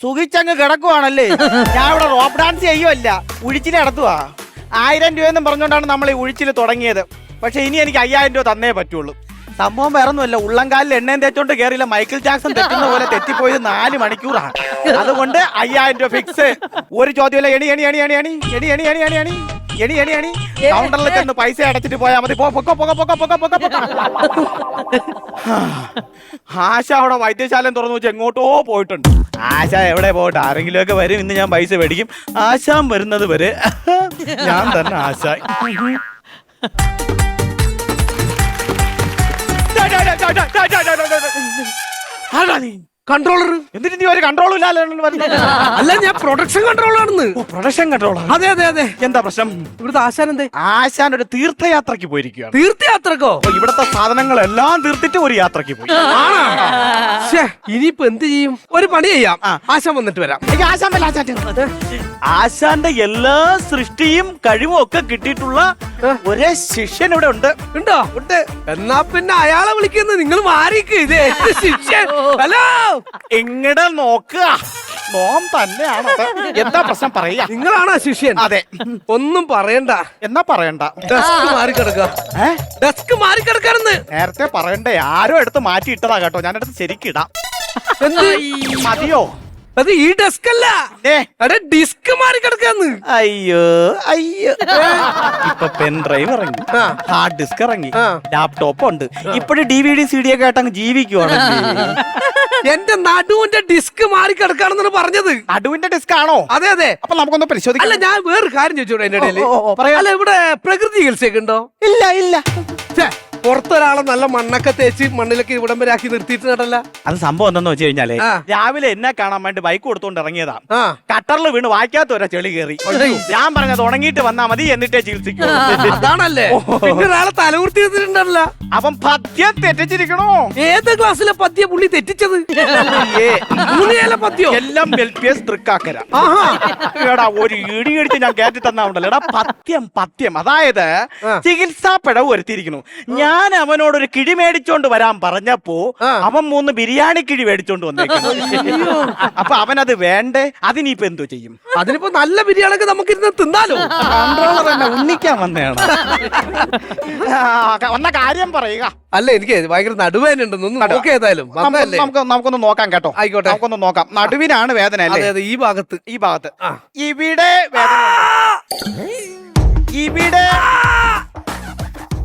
സുഖിച്ചങ്ങ് കിടക്കുവാണല്ലേ? ഞാൻ ഇവിടെ rope dance ചെയ്യുമല്ല ഉഴിച്ചിൽ നടത്തുവാ. ആയിരം രൂപയെന്നും പറഞ്ഞുകൊണ്ടാണ് നമ്മൾ ഈ ഉഴിച്ചിൽ തുടങ്ങിയത്. പക്ഷെ ഇനി എനിക്ക് അയ്യായിരം രൂപ തന്നേ പറ്റുള്ളൂ. സംഭവം വേറെ ഒന്നുമല്ല ഉള്ളംകാലിൽ എണ്ണയും തേച്ചോണ്ട് കയറിയില്ല മൈക്കിൾ ജാക്സൺ തെറ്റുന്ന പോലെ തെറ്റിപ്പോയത് നാല് മണിക്കൂറാണ്. അതുകൊണ്ട് അയ്യായിരം രൂപ ഫിക്സ് ഒരു ചോദ്യമല്ല എണി എണി എണി എണി എണി എണി എണി എണി എണി എണി. എണി എണി എണി. കൗണ്ടറിൽ ചെന്ന് പൈസ അടച്ചിട്ട് പോയാൽ മതി. പൊക്കോ പൊക്കോ പൊക്കോ പൊക്കോ പൊക്കോ. ആശ അവിടെ വൈദ്യശാലം തുറന്നു വെച്ച് എങ്ങോട്ടോ പോയിട്ടുണ്ട്. ആശ എവിടെ പോയിട്ട്? ആരെങ്കിലും ഒക്കെ വരും. ഇന്ന് ഞാൻ പൈസ മേടിക്കും. ആശാം വരുന്നത് വരെ. ഞാൻ തന്നെ ആശ ആരാ നീ. കൺട്രോളർ എന്നിട്ട് നീ ഒരു കൺട്രോൾ ഇല്ലാതെ അല്ല ഞാൻ പ്രൊഡക്ഷൻ കൺട്രോളാണെന്ന് പ്രൊഡക്ഷൻ കൺട്രോൾ അതെ അതെ അതെ. എന്താ പ്രശ്നം? ഇവിടുത്തെ ആശാൻ എന്തേ? ആശാൻ ഒരു തീർത്ഥയാത്രയ്ക്ക് പോയിരിക്കുകയാണ്. തീർത്ഥയാത്രക്കോ? ഇവിടുത്തെ സാധനങ്ങളെല്ലാം തീർത്തിട്ട് ഒരു യാത്രയ്ക്ക് പോയി. ശ്ശേ, ഇനിയിപ്പോ എന്ത് ചെയ്യും? ഒരു പണി ചെയ്യാം. ആശാൻ വന്നിട്ട് വരാം. ആശാൻ ആശാന്റെ എല്ലാ സൃഷ്ടിയും കഴിവും ഒക്കെ കിട്ടിയിട്ടുള്ള ഒരേ ശിഷ്യൻ ഇവിടെ ഉണ്ട്. ഉണ്ടോ? ഉണ്ട്. എന്നാ പിന്നെ അയാളെ വിളിക്കുന്നത് നിങ്ങൾ മാറിക്ക്. ഇത് ശിഷ്യൻ? ഹലോ? എങ്ങടെ നോക്കുക? നോം തന്നെയാണ്? എന്താ പ്രശ്നം? പറയാ. നിങ്ങളാണോ ശിഷ്യൻ? അതെ. ഒന്നും പറയണ്ട. എന്നാ പറയണ്ട? ഡെസ്ക് മാറിക്കിടക്ക ഏ? ഡെസ്ക് മാറിക്കിടക്കാണെന്ന് നേരത്തെ പറയണ്ടേ? ആരോ എടുത്ത് മാറ്റി ഇട്ടതാ കേട്ടോ. ഞാനെടുത്ത് ശരിക്കിടാം. മതിയോ? അത് ഈ ഡെസ്ക് അല്ല. ഡിസ്ക് മാറി ഡിസ്ക് മാറിക്കിടക്കാന്ന് അയ്യോ. അയ്യോ ഇപ്പൊ പെൻ ഡ്രൈവ് ഇറങ്ങി. ആ. ഹാർഡ് ഡിസ്ക് ഇറങ്ങി. ലാപ്ടോപ്പ് ഉണ്ട്. ഇപ്പോഴും D V D C D ഒക്കെ ആയിട്ട് അങ്ങ് ജീവിക്കുവാണ്. എന്റെ നടുവിന്റെ ഡിസ്ക് മാറി കിടക്കാണെന്നാണ് പറഞ്ഞത്. നടുവിന്റെ ഡിസ്ക് ആണോ? അതെ അതെ. അപ്പൊ നമുക്കൊന്ന് പരിശോധിക്കാം. അല്ല ഞാൻ വേറൊരു കാര്യം ചോദിച്ചോട്ടെ എന്റെ പറയാം. അല്ല ഇവിടെ പ്രകൃതി ചികിത്സയൊക്കെ ഉണ്ടോ? ഇല്ല ഇല്ല. പുറത്തൊരാളെ നല്ല മണ്ണൊക്കെ തേച്ച് മണ്ണിലൊക്കെ ഇവിടം വരെ ആക്കി നിർത്തിയിട്ട് നടല്ല. അത് സംഭവം എന്താന്ന് വെച്ച് കഴിഞ്ഞാലേ ആ. രാവിലെ എന്നെ കാണാൻ വേണ്ടി ബൈക്ക് കൊടുത്തോണ്ട് ഇറങ്ങിയതാ. ആ. കട്ടറിൽ വീണ് വായിക്കാത്ത ഒരാ ചെളി കയറി ഞാൻ പറഞ്ഞത് ഉണങ്ങിയിട്ട് വന്നാ മതി എന്നിട്ടേ ചികിത്സിക്കൂ. അതാണല്ലേ. പിന്നെ ഒരാളെ തലകുർത്തി എടുത്തിട്ടുണ്ടല്ല അവൻ പദ്യം തെറ്റിച്ചിരിക്കണോ? ഏത് ക്ലാസ്സിലെ പദ്യ പുള്ളി തെറ്റിച്ചത്? പദ്യോ? എല്ലാം തൃക്കാക്കര. ആഹാ. എടാ ഒരു ഇടി അടിച്ച് ഞാൻ കയറ്റി തന്നാവുണ്ടല്ലോ എടാ പദ്യം പത്യം അതായത് ചികിത്സാ പിഴവ് വരുത്തിയിരിക്കുന്നു. ഞാൻ അവനോട് ഒരു കിഴി മേടിച്ചോണ്ട് വരാൻ പറഞ്ഞപ്പോ അവൻ മൂന്ന് ബിരിയാണി കിഴി മേടിച്ചോണ്ട് വന്നേക്കുന്നു. അപ്പൊ അത് വേണ്ടേ? അതിനിപ്പോ എന്തോ ചെയ്യും? അതിനിപ്പോ നല്ല ബിരിയാണി നമുക്ക് ഇരുന്ന് തിന്നാലോ? കൺട്രോളർ തന്നെ ഉണ്ണിക്കാൻ വന്നതാണ് വന്ന കാര്യം പറയുക. അല്ല എനിക്ക് ഭയങ്കര നടുവേദന ഉണ്ടെന്ന് നോക്കി ഏതായാലും. നമുക്ക് നമുക്കൊന്ന് നോക്കാം കേട്ടോ. ആയിക്കോട്ടെ. നമുക്കൊന്ന് നോക്കാം. നടുവിനാണ് വേദന അല്ലേ? അതെ ഈ ഭാഗത്ത്. ഈ ഭാഗത്ത്. ഇവിടെ വേദന ഇവിടെ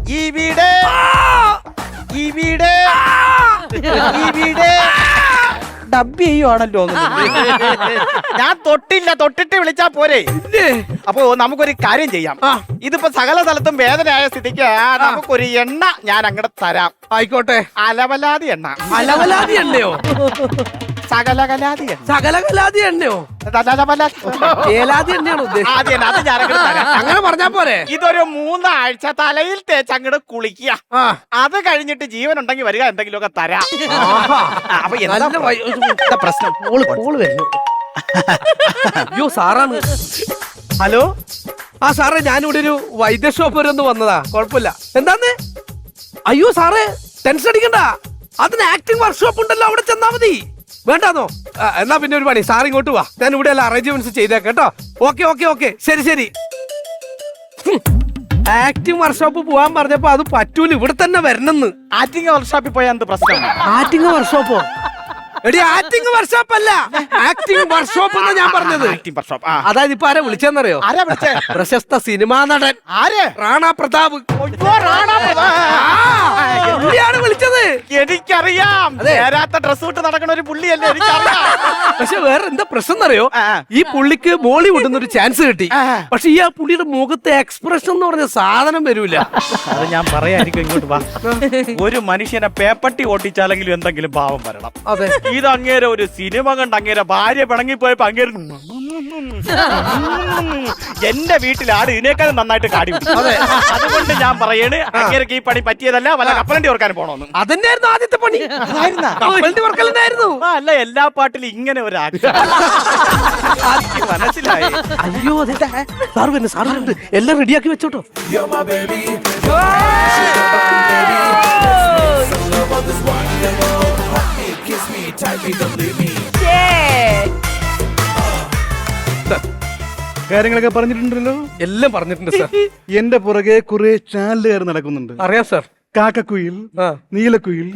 ഇവിടെ. ഇവിടെ. ഇവിടെ. ഡബ് ചെയ്യുവാണല്ലോ. ഞാൻ തൊട്ടില്ല തൊട്ടിട്ട് വിളിച്ചാ പോരെ. അപ്പൊ നമുക്കൊരു കാര്യം ചെയ്യാം. ഇതിപ്പോ സകല സ്ഥലത്തും വേദനയായ സ്ഥിതിക്ക് നമുക്കൊരു എണ്ണ ഞാൻ അങ്ങോട്ട് തരാം. ആയിക്കോട്ടെ. അലവലാതി എണ്ണ. അലവലാതി എണ്ണയോ? സകലകലാതി എണ്ണ സകലകലാതി എണ്ണയോ. ഏലാതി എണ്ണയാണോ ഉദ്ദേശിച്ചത് അത് ഞാൻ അങ്ങോട്ട് തരാം. അങ്ങനെ പറഞ്ഞാ പോരെ. ഇതൊരു മൂന്നാഴ്ച തലയിൽ തേച്ച് അങ്ങോട്ട് കുളിക്കുക. ആ. അത് കഴിഞ്ഞിട്ട് ജീവൻ ഉണ്ടെങ്കിൽ വരിക എന്തെങ്കിലുമൊക്കെ തരാം. ആഹാ. ആ, അപ്പൊ എന്താ നല്ല വൈ- എന്താ പ്രശ്നം. കോൾ കോൾ വരുന്നു. അയ്യോ സാറാണ്. ഹലോ? ആ സാറേ ഞാനിവിടെ ഒരു വൈദ്യ ഷോപ്പ് വരെ ഒന്ന് വന്നതാ. കുഴപ്പമില്ല. എന്താന്ന്? അയ്യോ സാറേ ടെൻഷൻ അടിക്കണ്ട. അതിന് ആക്ടിംഗ് വർക്ക്ഷോപ്പ് ഉണ്ടല്ലോ അവിടെ ചെന്നാ മതി. വേണ്ടാന്നോ? ആ, എന്നാ പിന്നെ ഒരു പണി. സാർ ഇങ്ങോട്ട് വാ. ഞാൻ ഇവിടെ എല്ലാം അറേഞ്ച്മെന്റ്സ് ചെയ്തേക്കാം കേട്ടോ. ഓക്കെ ഓക്കെ ഓക്കെ ശരി ശരി. ആക്ടിംഗ് വർക്ക്ഷോപ്പ് പോവാൻ പറഞ്ഞപ്പോ അത് പറ്റൂല. ഇവിടെ തന്നെ വരണമെന്ന്. ആറ്റിങ്ങ വർക്ക്ഷോപ്പിൽ പോയാൽ എന്ത് പ്രശ്നം ആക്ടിംഗ് വർക്ക്ഷോപ്പോ എടി ആക്ടിംഗ് വർക്ക്ഷോപ്പ് അല്ല. ആക്ടിംഗ് വർക്ക്ഷോപ്പ് എന്നാ ഞാൻ പറഞ്ഞത്. ആക്ടിംഗ് വർക്ക്ഷോപ്പ് ആ. അതായത് ഇപ്പൊ ആരെ വിളിച്ചെന്നറിയോ? ആരാ വിളിച്ചേ? പ്രശസ്ത സിനിമാ നടൻ. ആര്? റാണ പ്രതാപ്. അയ്യോ, റാണാ പ്രതാപ്. ആ, പുള്ളിയാണ് വിളിച്ചത്. എനിക്കറിയാം. അതെ. ചേരാത്ത ഡ്രസ് ഇട്ട് നടക്കണ ഒരു പുള്ളിയല്ലേ എനിക്കറിയാം. പക്ഷെ വേറെ എന്താ പ്രശ്നം എന്നറിയോ? ആ. ഈ പുള്ളിക്ക് ബോളിവുഡിൽ നിന്ന് ഒരു ചാൻസ് കിട്ടി. ആ. പക്ഷെ ഈ ആ പുള്ളിയുടെ മുഖത്തെ എക്സ്പ്രഷൻ എന്ന് പറഞ്ഞ സാധനം വരൂല. അത് ഞാൻ പറയായിരിക്കും ഇങ്ങോട്ട് വാ. ഒരു മനുഷ്യനെ പേപ്പട്ടി ഓട്ടിച്ചാലെങ്കിലും എന്തെങ്കിലും ഭാവം വരണം. അതെ. ഇത് അങ്ങേരെ ഒരു സിനിമ കണ്ട് അങ്ങേരെ ഭാര്യ പിണങ്ങിപ്പോയപ്പോ അങ്ങേര് എന്റെ വീട്ടിൽ ആട് ഇതിനേക്കാളും നന്നായിട്ട് കാടി പിടിക്കും. അതുകൊണ്ട് ഞാൻ പറയണ് അങ്ങേരക്ക് ഈ പണി പറ്റിയതല്ല വല്ല കപ്പലണ്ടി ഓർക്കാൻ പോണോന്ന് അതെന്നായിരുന്നു ആദ്യത്തെ പണി കപ്പലിന്റെ ആ, അല്ല എല്ലാ പാട്ടിലും ഇങ്ങനെ ഒരു ആക്ഷൻ എനിക്ക് മനസ്സിലായി അയ്യോ അതെന്താ സാറ് വരുന്നു സാറ് വരുന്നുണ്ട് എല്ലാം റെഡിയാക്കി വെച്ചോട്ടോ You're my baby. Love on this one, know. Kiss me, tightly, don't leave me. കാര്യങ്ങളൊക്കെ പറഞ്ഞിട്ടുണ്ടല്ലോ? എല്ലാം പറഞ്ഞിട്ടുണ്ട് സാർ എന്റെ പുറകെ കുറെ ചാനലുകാർ നടക്കുന്നുണ്ട്. അറിയാം സാർ കാക്കക്കുയിൽ. നീലക്കുയിൽ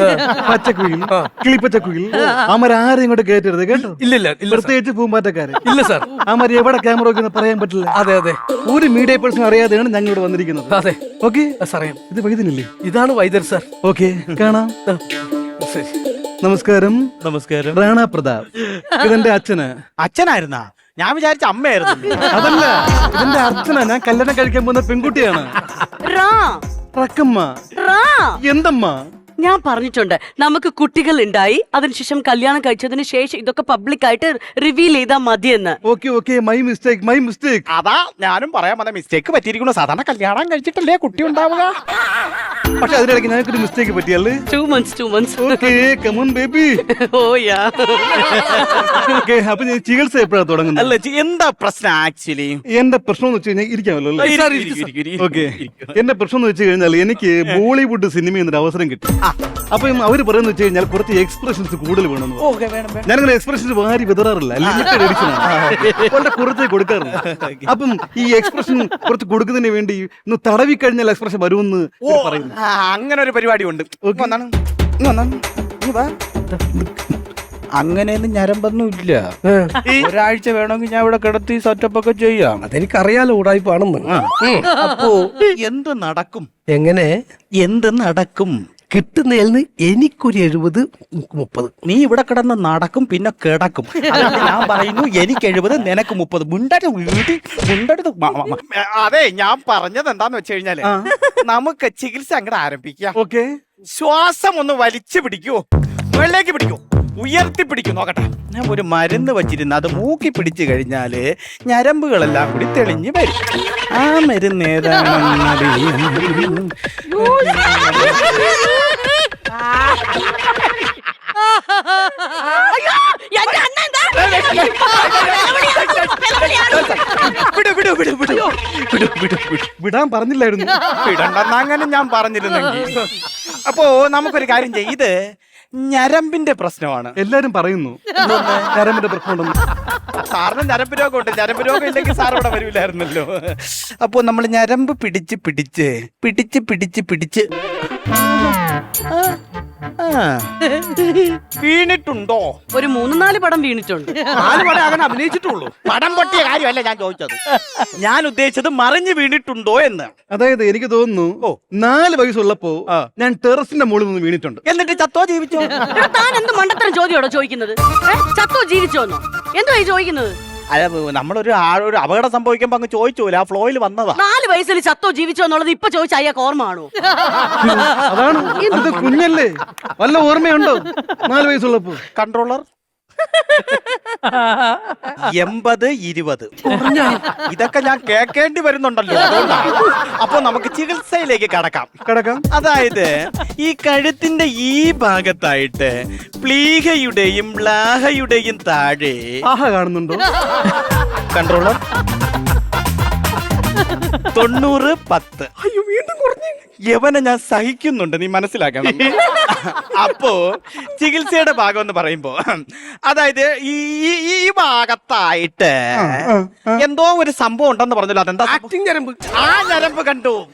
പച്ചക്കുയിൽ കിളിപ്പച്ചക്കുയിൽ അമരാരും ഇങ്ങോട്ട് കയറ്റരുത് കേട്ടോ? ഇല്ല ഇല്ല ഇല്ല സാർ. പ്രത്യേകിച്ച് പൂമ്പാറ്റക്കാരെ. ഇല്ല സാർ അമർ എവിടെ ക്യാമറ വെക്കുന്ന പറയാൻ പറ്റില്ല. അതെ അതെ. ഒരു മീഡിയ പേഴ്സൺ അറിയാതെയാണ് ഞങ്ങൾ ഇവിടെ വന്നിരിക്കുന്നത്. അതെ. ഓക്കെ സാറേ ഇത് വൈദ്യനില്ലേ? ഇതാണ് വൈദ്യർ സാർ ഓക്കെ കാണാം. ശരി. നമസ്കാരം. നമസ്കാരം. റാണ പ്രതാപ്. ഇതെന്റെ അച്ഛന്. അച്ഛനായിരുന്നാ? ഞാൻ വിചാരിച്ച അമ്മയായിരുന്നു. അതല്ല ഇതെന്റെ അച്ഛനാ. ഞാൻ കല്യാണം കഴിക്കാൻ പോകുന്ന പെൺകുട്ടിയാണ്. റാ. റക്കമ്മ. റാ. എന്തമ്മ? ഞാൻ പറഞ്ഞിട്ടുണ്ട് നമുക്ക് കുട്ടികൾ ഉണ്ടായി അതിനുശേഷം കല്യാണം കഴിച്ചതിന് ശേഷം ഇതൊക്കെ പബ്ലിക് ആയിട്ട് റിവീൽ ചെയ്താൽ മതിയെന്ന്. Okay okay my mistake my mistake അതാ ഞാനും പറയാൻ വന്ന മിസ്റ്റേക്ക് പറ്റിയിരിക്കുന്നു. സാധാരണ കല്യാണം കഴിച്ചിട്ടല്ലേ കുട്ടി ഉണ്ടാവുക? പക്ഷെ അതിനിടയ്ക്ക് ഞങ്ങൾക്കൊരു mistake പറ്റിയല്ലേ? Two months two months okay come on baby oh yeah okay അപ്പൊ ഞാൻ ചികിത്സ എപ്പോഴാണ് തുടങ്ങുന്നത്? അല്ല ചി- എന്താ പ്രശ്നം ആക്ച്വലി? എന്റെ പ്രശ്നം എന്ന് വെച്ച് കഴിഞ്ഞാൽ ഇരിക്കാമല്ലോ അല്ലേ. ഓക്കെ എന്റെ പ്രശ്നം എന്ന് വെച്ച് കഴിഞ്ഞാൽ എനിക്ക് ബോളിവുഡ് സിനിമ എന്നൊരു അവസരം കിട്ടി. അപ്പം അവർ പറയുന്നത് വെച്ച് കഴിഞ്ഞാൽ കുറച്ച് എക്സ്പ്രഷൻസ് കൂടുതൽ വേണമെന്ന് വേണം വേണം. എക്സ്പ്രഷൻസ് വാരി വിതറാറില്ല. ലിമിറ്റഡ് എഡിഷൻ വളരെ കുറച്ചേ അപ്പം ഈ എക്സ്പ്രഷൻ കുറച്ച് കൊടുക്കുന്നതിന് വേണ്ടി ഒന്ന് തടവി കഴിഞ്ഞാൽ എക്സ്പ്രഷൻ വരുമെന്ന് ഇവർ പറയുന്നു. അങ്ങനെ ഒരു പരിപാടി ഉണ്ട്. അങ്ങനെയൊന്നും ഞരമ്പൊന്നും ഇല്ല. ഒരാഴ്ച വേണമെങ്കിൽ ഞാൻ ഇവിടെ കിടത്തി സെറ്റപ്പ് ഒക്കെ ചെയ്യാം. അതെനിക്കറിയാലോ ഉടായ്പാണെന്ന്. അപ്പോ എന്ത് നടക്കും? എങ്ങനെ? എന്ത് നടക്കും? കിട്ടുന്നതിൽ എനിക്കൊരു എഴുപത് മുപ്പത്. നീ ഇവിടെ കിടന്ന് നടക്കും പിന്നെ കിടക്കും. ഞാൻ പറയുന്നു എനിക്ക് എഴുപത് നിനക്ക് മുപ്പത്. മുണ്ടടുത്ത് വീട്ടിൽ മുണ്ടടുത്ത് അതെ ഞാൻ പറഞ്ഞത് എന്താന്ന് വെച്ച് കഴിഞ്ഞാൽ നമുക്ക് ചികിത്സ അങ്ങോട്ട് ആരംഭിക്കാം. ഓക്കെ. ശ്വാസം ഒന്ന് വലിച്ചു പിടിക്കൂ. മുകളിലേക്ക് പിടിക്കൂ. ഉയർത്തി പിടിക്കൂ. നോക്കട്ടെ. ഞാൻ ഒരു മരുന്ന് വച്ചിരുന്നു അത് മൂക്കി പിടിച്ചു കഴിഞ്ഞാൽ ഞരമ്പുകളെല്ലാം കൂടി തെളിഞ്ഞു വരും. ആ മരുന്ന് വിടു വിടാൻ പറഞ്ഞില്ലായിരുന്നു. വിടണ്ടെന്ന് അങ്ങനെ ഞാൻ പറഞ്ഞിരുന്നെങ്കിൽ. അപ്പോ നമുക്കൊരു കാര്യം ചെയ്ത് ഞരമ്പിന്റെ പ്രശ്നമാണ്. എല്ലാരും പറയുന്നു. ഞരമ്പിന്റെ പ്രശ്നമുണ്ടെന്ന്? സാറിന് ഞരമ്പ് രോഗം ഉണ്ട് ഞരമ്പ് രോഗം ഇല്ലെങ്കിൽ സാർ ഇവിടെ വരില്ലായിരുന്നല്ലോ. അപ്പോ നമ്മൾ ഞരമ്പ് പിടിച്ച് പിടിച്ച് പിടിച്ച് പിടിച്ച് പിടിച്ച്. വീണിട്ടുണ്ടോ? ഒരു മൂന്ന് നാല് പടം വീണിട്ടുണ്ട്. നാല് പടം അങ്ങനെ അഭിനയിച്ചിട്ടുള്ളൂ. പടം പൊട്ടിയ കാര്യമല്ല ഞാൻ ചോദിച്ചത്. ഞാൻ ഉദ്ദേശിച്ചത് മറിഞ്ഞു വീണിട്ടുണ്ടോ എന്ന്. അതായത് എനിക്ക് തോന്നുന്നു ഓ. നാല് വയസ്സുള്ളപ്പോ ഞാൻ ടെറസിന്റെ മുകളിൽ നിന്ന് വീണിട്ടുണ്ട്. എന്നിട്ട് ചത്തോ ജീവിച്ചോ? താൻ എന്ത് മണ്ടത്തരം ചോദ്യമാണോ ചോദിക്കുന്നത്? ചത്തോ ജീവിച്ചോന്നോ എന്തോ ചോദിക്കുന്നത്? അല്ല നമ്മളൊരു ആളൊരു അപകടം സംഭവിക്കുമ്പോ അങ്ങ് ചോദിച്ചോല ആ ഫ്ലോയിൽ വന്നതാ. നാല് വയസ്സിൽ ചത്തോ ജീവിച്ചോ എന്നുള്ളത് ഇപ്പൊ ചോദിച്ച അയ്യാക്ക് ഓർമ്മയാണോ? അതാണ്. അത് കുഞ്ഞല്ലേ. വല്ല ഓർമ്മയുണ്ടോ? നാല് വയസ്സുള്ളപ്പോ. കൺട്രോളർ? എൺപത് ഇരുപത്. ഇതൊക്കെ ഞാൻ കേൾക്കേണ്ടി വരുന്നുണ്ടല്ലോ. അപ്പൊ നമുക്ക് ചികിത്സയിലേക്ക് കടക്കാം. കടക്കാം. അതായത് ഈ കഴുത്തിന്റെ ഈ ഭാഗത്തായിട്ട് പ്ലീഹയുടെയും ലാഹയുടെയും താഴെ ആഹ കാണുന്നുണ്ടോ? കൺട്രോളർ. തൊണ്ണൂറ് പത്ത്. അയ്യോ വീണ്ടും കുറഞ്ഞു. യവനെ ഞാൻ സഹിക്കുന്നുണ്ട് നീ മനസ്സിലാക്കണം. അപ്പോ ചികിത്സയുടെ ഭാഗം എന്ന് പറയുമ്പോ അതായത് ഈ ഈ- ഭാഗത്തായിട്ട് എന്തോ ഒരു സംഭവം ഉണ്ടെന്ന് പറഞ്ഞല്ലോ അതെന്താ ഞരമ്പ്. ആ ഞരമ്പ് കണ്ടു.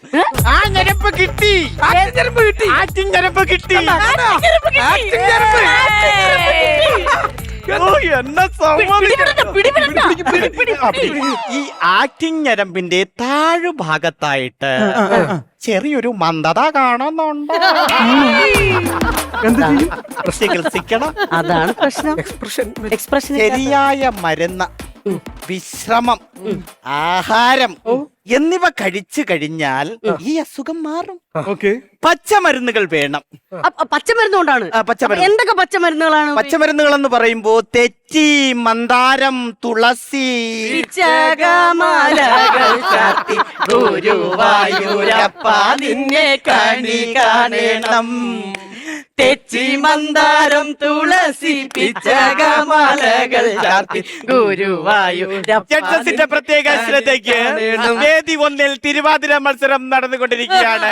ആ ഞരമ്പ് കിട്ടി. ഞരമ്പ് കിട്ടി. ഞരമ്പ് കിട്ടി. ഞരമ്പ് എന്നെ. ഈ ആക്ടിങ് ഞരമ്പിന്റെ താഴുഭാഗത്തായിട്ട് ചെറിയൊരു മന്ദത കാണുന്നുണ്ട്. എന്ത് ചെയ്യും? ചികിത്സിക്കണം. അതാണ് പ്രശ്നം. എക്സ്പ്രഷൻ എക്സ്പ്രഷൻ ശരിയായ മരുന്ന് വിശ്രമം ആഹാരം എന്നിവ കഴിച്ചു കഴിഞ്ഞാൽ ഈ അസുഖം മാറും. ഓക്കെ. പച്ചമരുന്നുകൾ വേണം. പച്ചമരുന്ന് കൊണ്ടാണ് പച്ചമരുന്ന്. എന്തൊക്കെ പച്ചമരുന്നുകളാണ്? പച്ചമരുന്നുകൾ എന്ന് പറയുമ്പോ തെച്ചി മന്ദാരം തുളസി ഗുരുവായൂരപ്പ നിന്നെ കണി കാണണം. തെച്ചി മന്ദാരം തുളസി പിച്ചകമാലകൾ ചാർത്തി. ജഡ്ജസിന്റെ പ്രത്യേക ശ്രദ്ധയ്ക്ക് വേദി ഒന്നിൽ തിരുവാതിര മത്സരം നടന്നുകൊണ്ടിരിക്കുകയാണ്.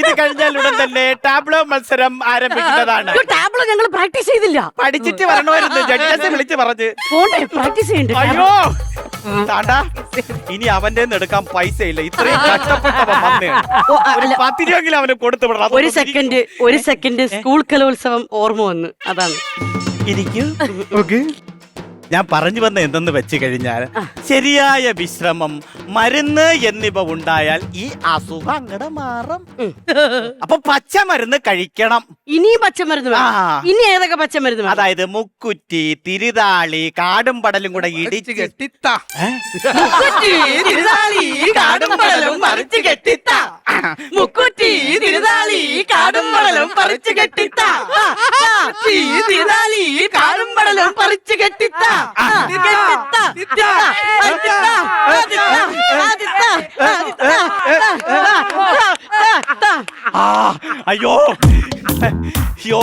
ഇത് കഴിഞ്ഞാൽ ഉടൻ തന്നെ ടാബ്ലോ മത്സരം ആരംഭിക്കുന്നതാണ്. ടാബ്ലോ ഞങ്ങൾ പ്രാക്ടീസ് ചെയ്തില്ല. പഠിച്ചിട്ട് വരണമായിരുന്നു ജഡ്ജസ് വിളിച്ച് പറഞ്ഞ്. പ്രാക്ടീസ് ചെയ്യണ്ടേ? അയ്യോ! താണ്ടാ ഇനി അവന്റെ എടുക്കാൻ പൈസ ഇല്ല ഇത്രയും കഷ്ടപ്പെട്ടവൻ വന്നേ. പത്ത് രൂപയെങ്കിലും അവന് കൊടുത്തു വിടണം. ഒരു സെക്കൻഡ് ഒരു സെക്കൻഡ് സ്കൂൾ കലോത്സവം ഓർമ്മ വന്ന്. അതാണ്. ഇരിക്കും. ഓക്കെ. ഞാൻ പറഞ്ഞു വന്ന എന്തെന്ന് വെച്ച് കഴിഞ്ഞാൽ ശരിയായ വിശ്രമം മരുന്ന് എന്നിവ ഉണ്ടായാൽ ഈ അസുഖം അങ്ങടെ മാറും. അപ്പൊ പച്ചമരുന്ന് കഴിക്കണം. ഇനിയും പച്ചമരുന്ന് വേണം. ആ. ഇനി ഏതൊക്കെ പച്ചമരുന്ന് വേണം? അതായത് മുക്കുറ്റി തിരുതാളി കാടും പടലും കൂടെ ഇടിച്ച് കെട്ടിത്താ. മുക്കുറ്റി, തിരുതാളി, കാടും പടലും പറിച്ച് കെട്ടിത്താ. മുക്കുറ്റി തിരുതാളി കാടും പടലും പറിച്ച് കെട്ടിത്ത. ആ, ആ, ഈ തിരുതാളി കാടും പടലും പറിച്ച് കെട്ടിത്ത. അയ്യോ. അയ്യോ.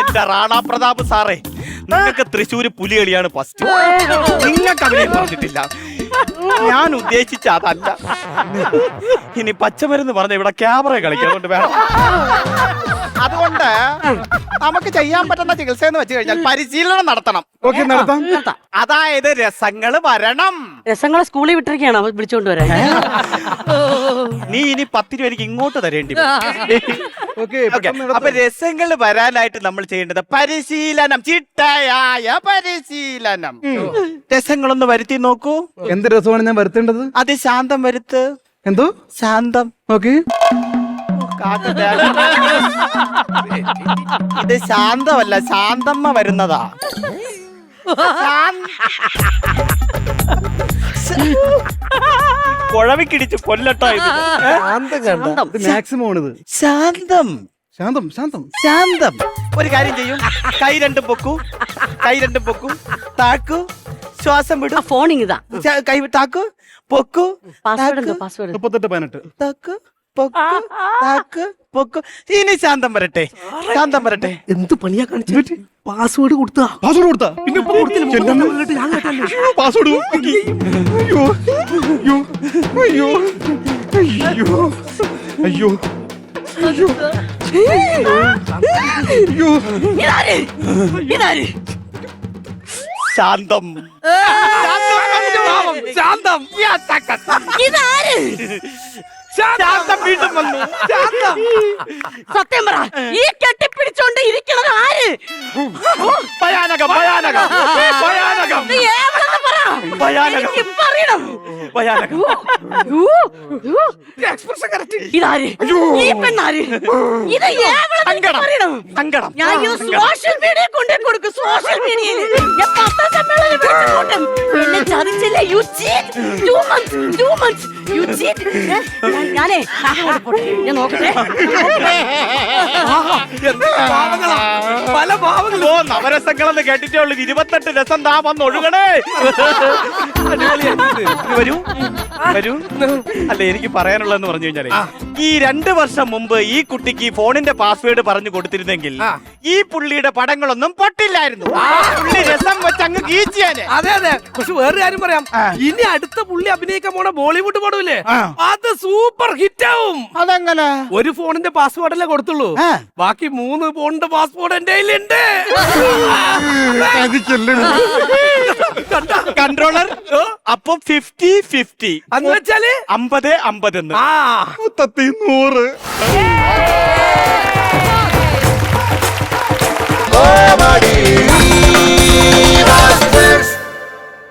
എന്റെ റാണാ പ്രതാപ് സാറേ നിങ്ങൾക്ക് തൃശ്ശൂര് പുലികളിയാണ് ഫസ്റ്റ് നിങ്ങൾക്ക് അഭിനയം പറഞ്ഞിട്ടില്ല. ഞാൻ ഉദ്ദേശിച്ച അതല്ല. ഇനി പച്ചമരുന്ന് പറഞ്ഞ ഇവിടെ ക്യാമറ കളിക്കുന്നുണ്ട് വേണം. അതുകൊണ്ട് നമുക്ക് ചെയ്യാൻ പറ്റുന്ന ചികിത്സ എന്ന് വെച്ച് കഴിഞ്ഞാൽ പരിശീലനം നടത്തണം. ഓക്കെ നടത്താം. അതായത് രസങ്ങൾ വരണം. രസങ്ങളെ സ്കൂളിൽ വിട്ടിരിക്കുകയാണോ. വിളിച്ചോണ്ട് വരാൻ നീ ഇനി പത്ത് രൂപ എനിക്ക് ഇങ്ങോട്ട് തരേണ്ടി ഓക്കേ, അപ്പൊ രസങ്ങൾ വരാനായിട്ട് നമ്മൾ ചെയ്യേണ്ടത് പരിശീലനം ചിട്ടയായ പരിശീലനം. രസങ്ങളൊന്ന് വരുത്തി നോക്കൂ. എന്ത് രസമാണ് ഞാൻ വരുത്തേണ്ടത്? അത് ശാന്തം വരുത്ത്. എന്തോ? ശാന്തം. ഓക്കെ. ഇത് ശാന്തമല്ല ശാന്തമ്മ വരുന്നതാ. ശാന്ത- കുഴവിക്കിടിച്ച് കൊല്ലട്ടോ മാക്സിമം ആണിത്. ശാന്തം. ശാന്തം ശാന്തം. ശാന്തം. ഒരു കാര്യം ചെയ്യും. കൈ രണ്ടും പൊക്കൂ. കൈ രണ്ടും പൊക്കൂ. താക്കൂ. ശ്വാസം വിടും. ഫോണിങ് ഇതാ. കൈ താക്കൂ. പൊക്കൂ. പാസ്വേഡ് പാസ്വേർഡ് പാസ്വേഡ് മുപ്പത്തെട്ട് പതിനെട്ട്. താക്കൂ. പൊക്കൂ താക്കൂ പൊക്കൂ. ഇനി ശാന്തം വരട്ടെ ശാന്തം വരട്ടെ. എന്ത് പണിയാ കാണിച്ചു? പാസ്വേഡ് കൊടുത്താ. പാസ്വേഡ് കൊടുത്താ? പിന്നെ ഇപ്പൊ കൊടുത്തില്ല. ഞാൻ കേട്ടല്ലേ പാസ്വേഡ് അയ്യോ. അയ്യോ അയ്യോ അയ്യോ അയ്യോ അയ്യോ. അയ്യോ. ശാന്തം. ശാന്തം. ശാന്തം. ഇതാര്? ശാന്തം. വീണ്ടും വന്നു. ശാന്തം. സത്യം പറ. ഈ കെട്ടിപ്പിടിച്ചോണ്ട് ഇരിക്കണത് ആര്? ഭയാനക ഭയാനകം. ഭയാനകം. അറിയണം ഭയാനകം. ഊ, ഊ. ഇതാര്? ഈ പെണ്ണാര്? ഇത് ഏവളെന്ന് എനിക്ക് സങ്കടം. പറയണം. സങ്കടം. ഞാൻ ഇത് സോഷ്യൽ മീഡിയ കൊണ്ടേ കൊടുക്കും. സോഷ്യൽ മീഡിയയിൽ ഞാൻ പത്രസമ്മേളനം വിളിച്ചു കൂട്ടും എന്നെ ചതിച്ചില്ലേ? You cheat two months two months you cheat ഞാനേ അങ്ങോട്ട് പോട്ടെ. ഞാൻ നോക്കട്ടെ. പാവങ്ങളാ. പല പാവങ്ങളും. ഓ നവരസങ്ങളെന്ന് കേട്ടിട്ടേ ഉള്ളൂ. ഇരുപത്തെട്ട് രസം താ വന്ന് ഒഴുകണേ. ഇങ്ങ് വരൂ. വരൂ. അല്ല എനിക്ക് പറയാനുള്ളതെന്ന് പറഞ്ഞു കഴിഞ്ഞാലേ ഈ രണ്ട് വർഷം മുമ്പ് ഈ കുട്ടിക്ക് ഫോണിന്റെ പാസ്വേഡ് പറഞ്ഞു കൊടുത്തിരുന്നെങ്കിൽ. ഈ പുള്ളിയുടെ പടങ്ങളൊന്നും പൊട്ടില്ലായിരുന്നു. പുള്ളി രസം വെച്ച് അങ്ങ് കീച്ചിയാനെ. അതെ അതെ. പക്ഷെ വേറെ കാര്യം പറയാം. ഇനി അടുത്ത പുള്ളി അഭിനയിക്കാൻ പോണ ബോളിവുഡ് പടമില്ലേ? അത് സൂപ്പർ ഹിറ്റ് ആവും അതെങ്ങനെ? ഒരു ഫോണിന്റെ പാസ്വേഡല്ലേ കൊടുത്തുള്ളൂ. ബാക്കി മൂന്ന് ഫോണിന്റെ പാസ്പോർട്ട് എന്റെ കയ്യിലുണ്ട്. കൺട്രോളർ? അപ്പൊ ഫിഫ്റ്റി ഫിഫ്റ്റി അന്ന് വെച്ചാൽ? അമ്പത് അമ്പത് എന്ന് ആ. മുത്തത്തി നൂറ്. കോമഡി